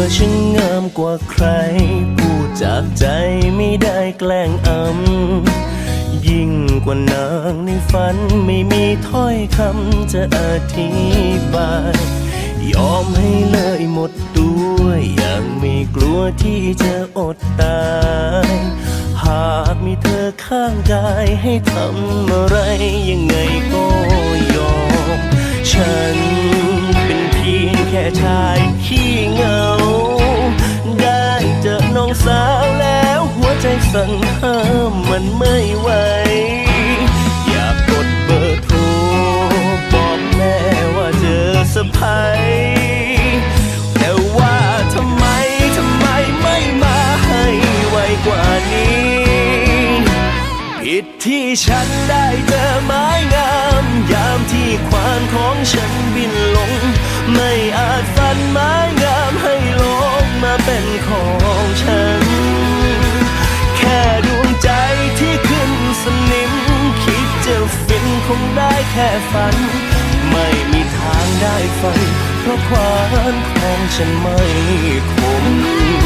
อช่างงามกว่าใคร พูดจากใจไม่ได้แกล้งอำ ยิ่งกว่านางในฝันไม่มีถ้อยคำจะอธิบาย ยอมให้เลยหมดตัวอย่างไม่กลัวที่จะอดตาย หากมีเธอข้างกายให้ทำอะไรยังไงก็ยอม ฉัน เป็นเพียงแค่ชายขี้เหงา ได้เจอน้องสาวแล้วหัวใจสั่นห้ามมันไม่ไหว อยากกดเบอร์โทรบอกแม่ว่าเจอสะพายิดที่ฉันได้เจอไม้งาม ยามที่ควานของฉันบินลง ไม่อาจฟันไม้งามให้ลงมาเป็นของฉัน แค่ดวงใจที่ขึ้นสนิม คิดจะฟินคงได้แค่ฝัน ไม่มีทางได้ฝัน เพราะควานของฉันไม่คม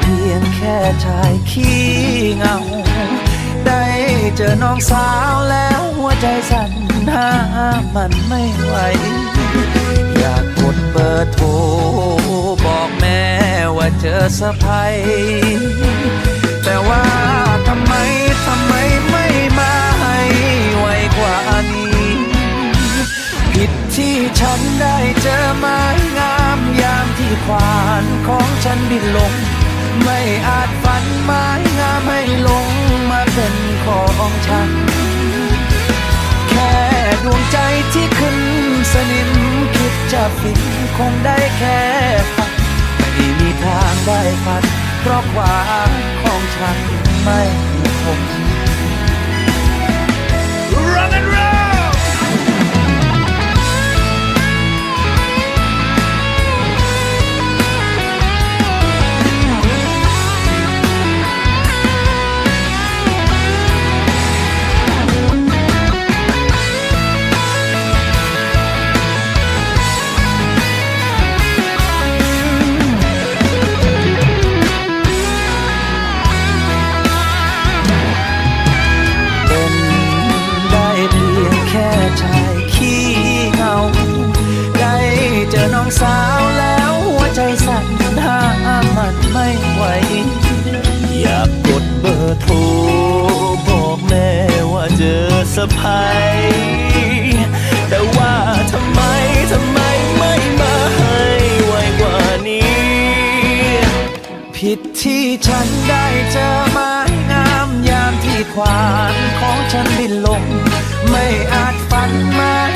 เพียงแค่ชายขี้เงา ได้เจอน้องสาวแล้วหัวใจสั่นห้ามมันไม่ไหว อยากกดเบอร์โทรบอกแม่ว่าเจอสะพายแต่ว่าทำไมทำไมไม่มาให้ไวกว่านี้ ผิดที่ฉันได้เจอไม้งามยามที่ควานของฉันบินลง ไม่อาจฝันไม้งามให้ลงมาเป็นของฉัน แค่ดวงใจที่ขึ้นสนิมคิดจะฟินคงได้แค่ฝันไม่มีทางได้ฝันเพราะความของฉันไม่คง Rock and roll เจอน้องสาวแล้วหัวใจสั่นห้ามมันไม่ไหว อยากกดเบอร์โทรบอกแม่ว่าเจอสะพายแต่ว่าทำไมทำไมไม่มาให้ไวกว่านี้ ผิดที่ฉันได้เจอไม้งามยามที่ควานของฉันบินลง ไม่อาจฝันมา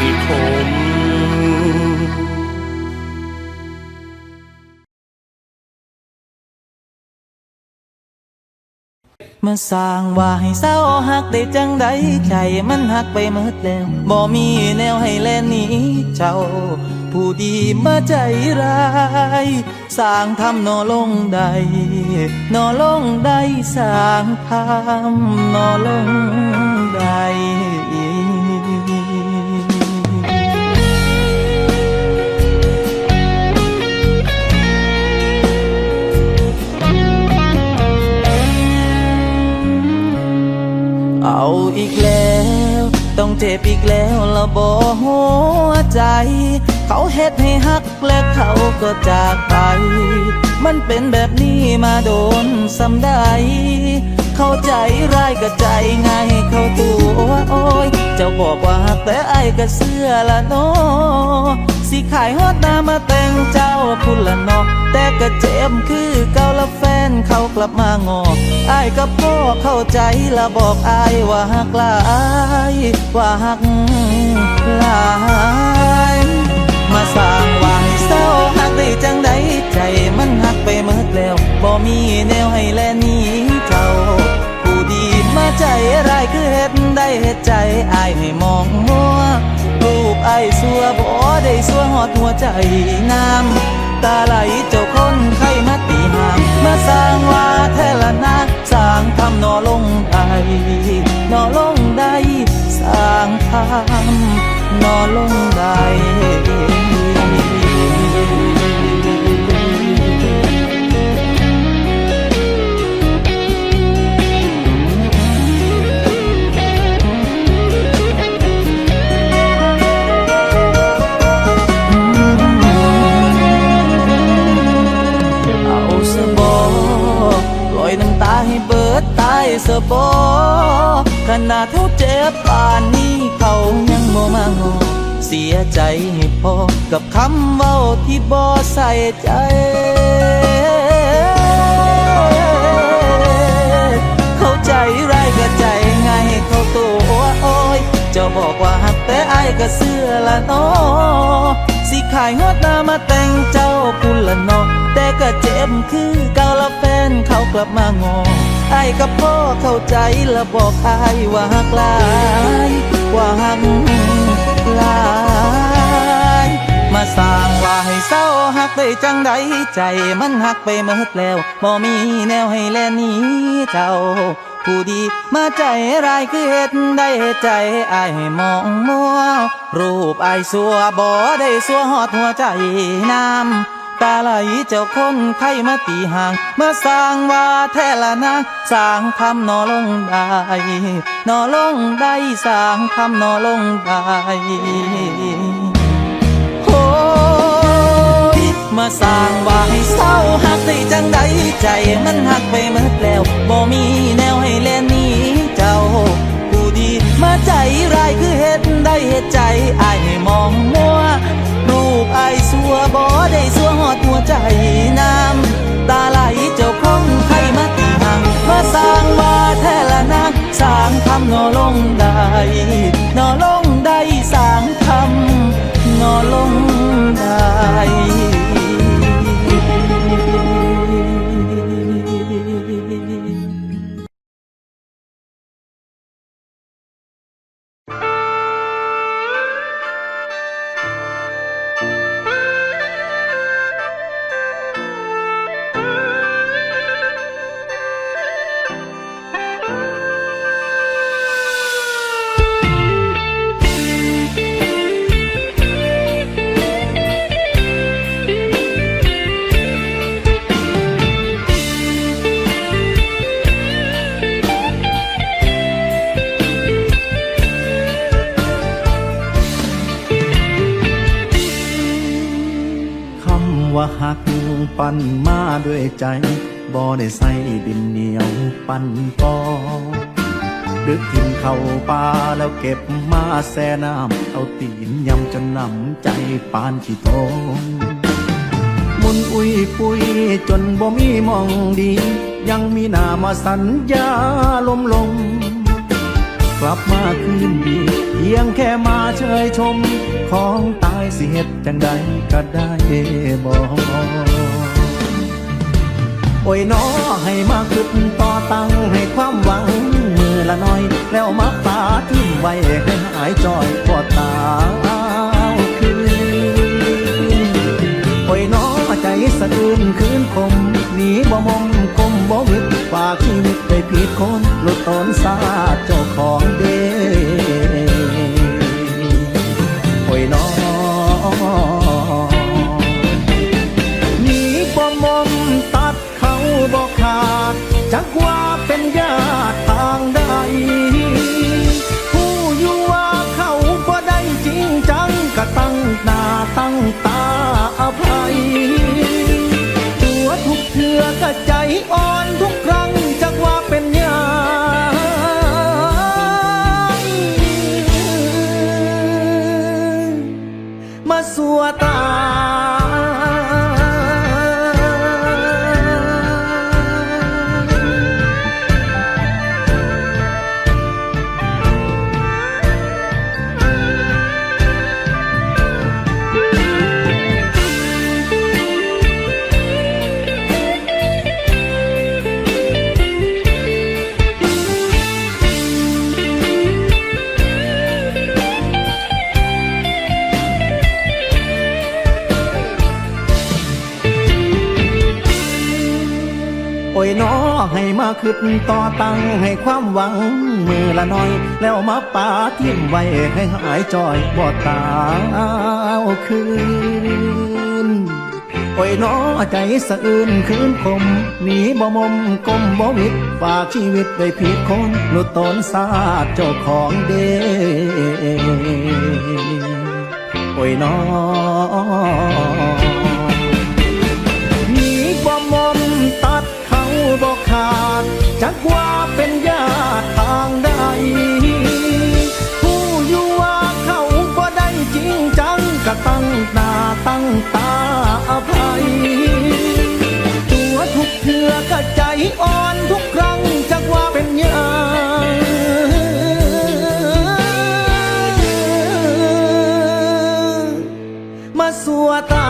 มันสร้างว่าให้เศร้าหักได้จังใดใจมันหักไปหมดแล้วบ่มีแนวให้แลนหนี้เจ้า ผู้ดีมาใจร้ายสร้างทำนอลงใดนอลงใดสร้างทำนอลงใด เจ็บอีกแล้วละบอหัวใจ เขาเฮ็ดให้ฮักและเขาก็จากไป มันเป็นแบบนี้มาโดนซ้ำได้เข้าใจร้ายก็ใจไงเข้าตัวโอ้ยเจ้าบอกว่าฮักแต่ไอ้ายก็เสื้อละเนสิขายฮอดหน้ามาแต่งเจ้าพุ่นละนาะแต่ก็เจ็บคือเก่าละแฟนเขา ลับมางอไอ้ายกับพ่อเข้าใจละบอกไอ้ายว่าฮักลายว่าฮักลายมาสร้างว่าให้เศร้าหักได้จังใดใจมันหักไปเมิดแล้วบ่มีแนวให้แลนี้เจ้าผู้ดีมาใจร้ายคือเฮ็ดได้เฮ็ดใจอายให้มองมัวรูปไอ้สัวบ่ได้สัวหอดหัวใจน้ำตาไหลเจ้าคนไข้มาตีหางมาสร้าามนอนลงได้ ดตายสบอขนาดเท่าเจ็บป่านนี้เขายังโมมางอเสียใจให้พอกับคำเว้าที่บ่ใส่ใจเข้าใจไรก็ใจไงเขาตัวโอ้ยเจ้าบอกว่าหักแต่อายก็เสื้อละนาะสิ ขายฮอดนามาแต่งเจ้าพุ่นละนอแต่ก็เจ็บคือเก่าละแฟนเขากลับมางอไอ้กับพ่อเข้าใจและบอกอายว่าหักลายว่าหัก เศร้าหักได้จังใดใจมันหักไปเมิดแล้วบ่มีแนวให้แลนี้เจ้า ผู้ดีมาใจร้ายคือเฮ็ดได้ใจอายมองมัว รูปอายสัวบ่ได้สัวหอดหัวใจน้ำตาไหลเจ้าคนไข้มาตีห่างมาสร้างว่าแท้ละนะสร้างทำนอลงได้นอลงได้สร้างทำนอลงได้ มาสร้างว่าให้เศร้าหักได้จังใดใจมันหักไปเมิดแล้วบ่มีแนวให้แลหนี้เจ้าผู้ดีมาใจร้ายคือเฮ็ดได้เฮ็ดใจอายให้มองมัวรูปอายสัวบ่ได้สัวหอดหัวใจน้ำตาไหลเจ้าคงไข้มาตีห่างมาสร้างว่าแท้ละนะสร้างทำนอลงได้นอลงได้สร้างทำ ปั่นมาด้วยใจ บ่ได้ใส่ดินเหนียวปั่นปอดึกทิมเข้าป่าแล้วเก็บมาแซ่น้ำเอาตีนยำจนน้ำใจปานขี้โตงมุนอุ้ยปุยจนบ่มีมองดี ยังมีหน้ามาสัญญาลมลมกลับมาคืนดีเพียงแค่มาเชยชม ของตายสิเหตุจังใดก็ได้บอก โอ้ยน้อให้มาขึ้นต่อตั้งให้ความหวัง มือละน้อย แล้วมาปาทิ้งไว้ให้หายจอยพอตาคืนโอ้ยน้อใจสะอื้นคืนคมหนีบ่มมคมบ่วิดฝากชีวิตไปผิดคนหลุดตนสาเจ้าของเด้ ขึ้นต่อตั้งให้ความหวัง มือละน้อย แล้วมาปาทิ่มไว้ให้หายจอยบ่ตาวคืนโอ้ยน้อใจสะอื้นคืนคมหนีบ่มมกลมบ่วิดฝากชีวิตไว้ผิดคนหลุดตนสาดเจ้าของเดโอ้ยน้อ วตา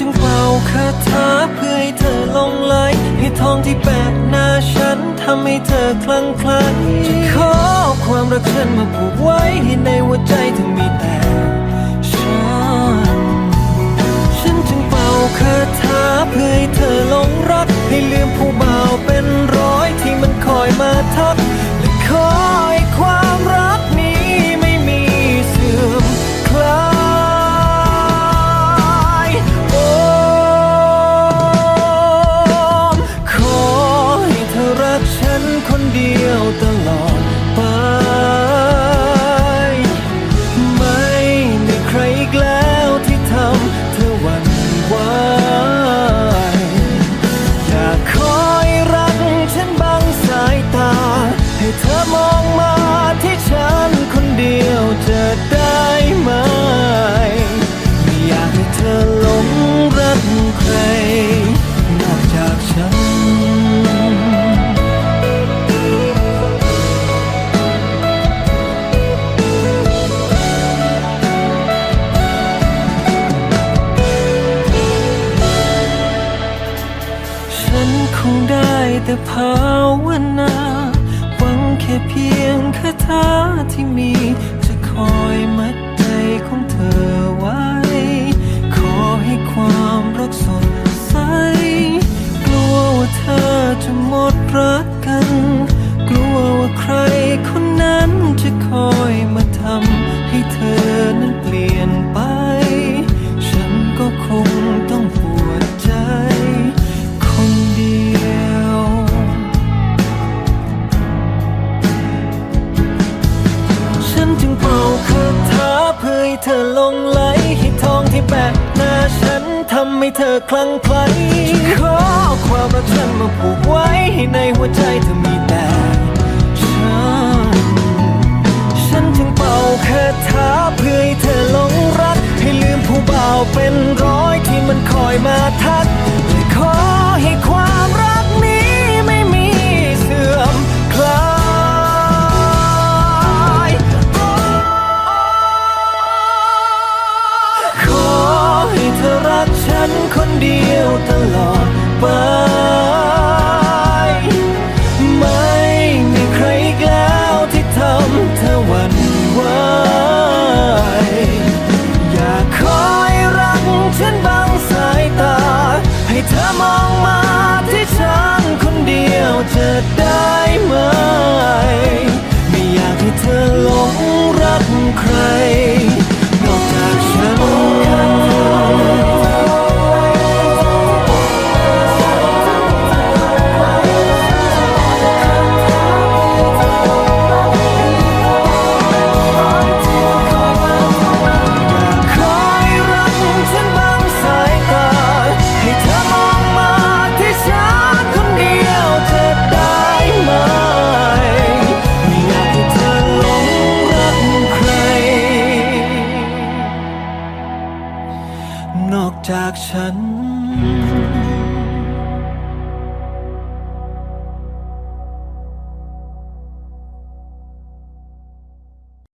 จึงเป่าคาถาเพื่อให้เธอลงไหลให้ทองที่แปะหน้าฉันทำให้เธอคลั่งไคล้จะขอความรักฉันมาผูกไว้ให้ในหัวใจเธอมีแต่ฉัน ฉันจึงเป่าคาถาเพื่อให้เธอหลงรัก ให้ลืมผู้บ่าวเป็นร้อยที่มันคอยมาทัก เธอหลงรัก ผูกไว้ให้ในหัวใจเธอมีแต่ฉัน ฉันจึงเป่าคาถาเพื่อให้เธอหลงรัก ให้ลืมผู้บ่าวเป็นร้อยที่มันคอยมาทัก ย